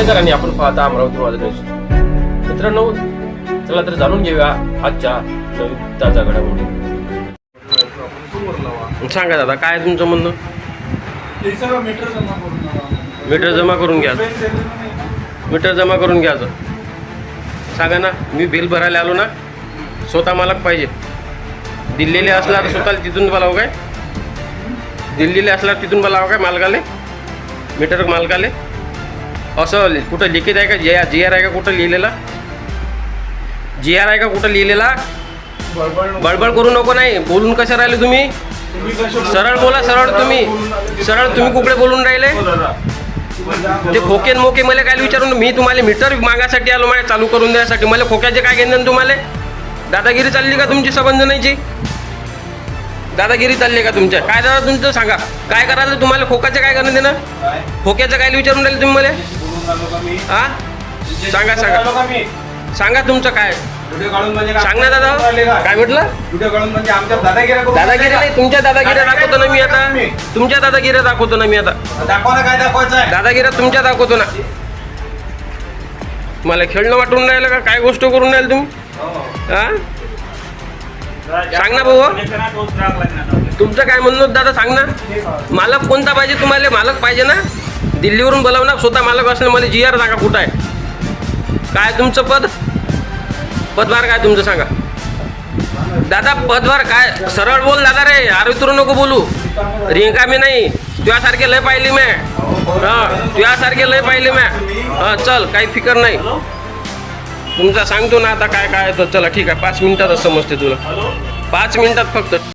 खांडेकर आणि आपण पाहता अमरावती माझा न्यूज. मित्रांनो चला तर जाणून घेऊया आजच्या नवीन ताजा घडामोडी सांगा दादा काय तुमचं म्हणणं? मीटर जमा करून लावा. मीटर जमा करून घ्या. मीटर जमा करून घ्यायचं सांगा ना मी बिल भरायला आलो ना स्वतः मालक पाहिजे. दिल्लीला असला तर स्वतःला तिथून बोलावं काय? दिल्लीला असला तिथून बोलावं काय मालकाले? मीटर मालकाले? असं कुठं लिखित आहे का? जे जी आर आहे का कुठं लिहिलेला? जी आर आहे का कुठं लिहिलेला? बडबड करू नको नाही. बोलून कसं राहिले तुम्ही? सरळ बोला सरळ तुम्ही. सरळ तुम्ही कुकडे बोलून राहिले? ते खोके मोके मला काय विचारून मी तुम्हाला मीटर मागासाठी आलो माझ्या चालू करून द्यायसाठी मला खोक्याचे काय घेणं तुम्हाला? दादागिरी चालली का तुमची संबंध नाहीची दादागिरी चालली का तुमच्या? काय दादा तुमचं सांगा. काय करायला तुम्हाला? खोकाचे काय करणं देणं? खोक्याचं काय विचारून राहिले तुम्ही मला? हा? सांगा, सांगा. सांगा तुमचं काय? म्हणजे? सांग ना दादा? काय म्हटलं? म्हणजे दादागिरी नाही तुमच्या दादागिऱ्या दाखवतो ना मी आता. तुमच्या दादागिऱ्या दाखवतो ना मी आता. दादागिऱ्या तुमच्या दाखवतो ना. मला खेळणं वाटून राहिलं का? काय गोष्ट करून राहिले तुम्ही? हो. सांग ना भाऊ. तुमचं काय म्हणणं दादा? सांग ना. मालक कोणता पाहिजे तुम्हाला? मालक पाहिजे ना? दिल्लीवरून बोलाव ना स्वतः मालक असलं मला जी आर सांगा कुठं आहे? काय तुमचं पद? पदभार काय तुमचं सांगा. दादा पदभार काय? सरळ बोल दादा रे. आरोग्य नको बोलू. रिंकामी नाही. तुझ्यासारखे लय पाहिली मी. हा तुझ्यासारखे लय पाहिली मी. हा चल काही फिकर नाही. तुमचा सांगतो ना आता काय काय तर चला ठीक आहे. पाच मिनिटातच समजते तुला. पाच मिनिटात फक्त.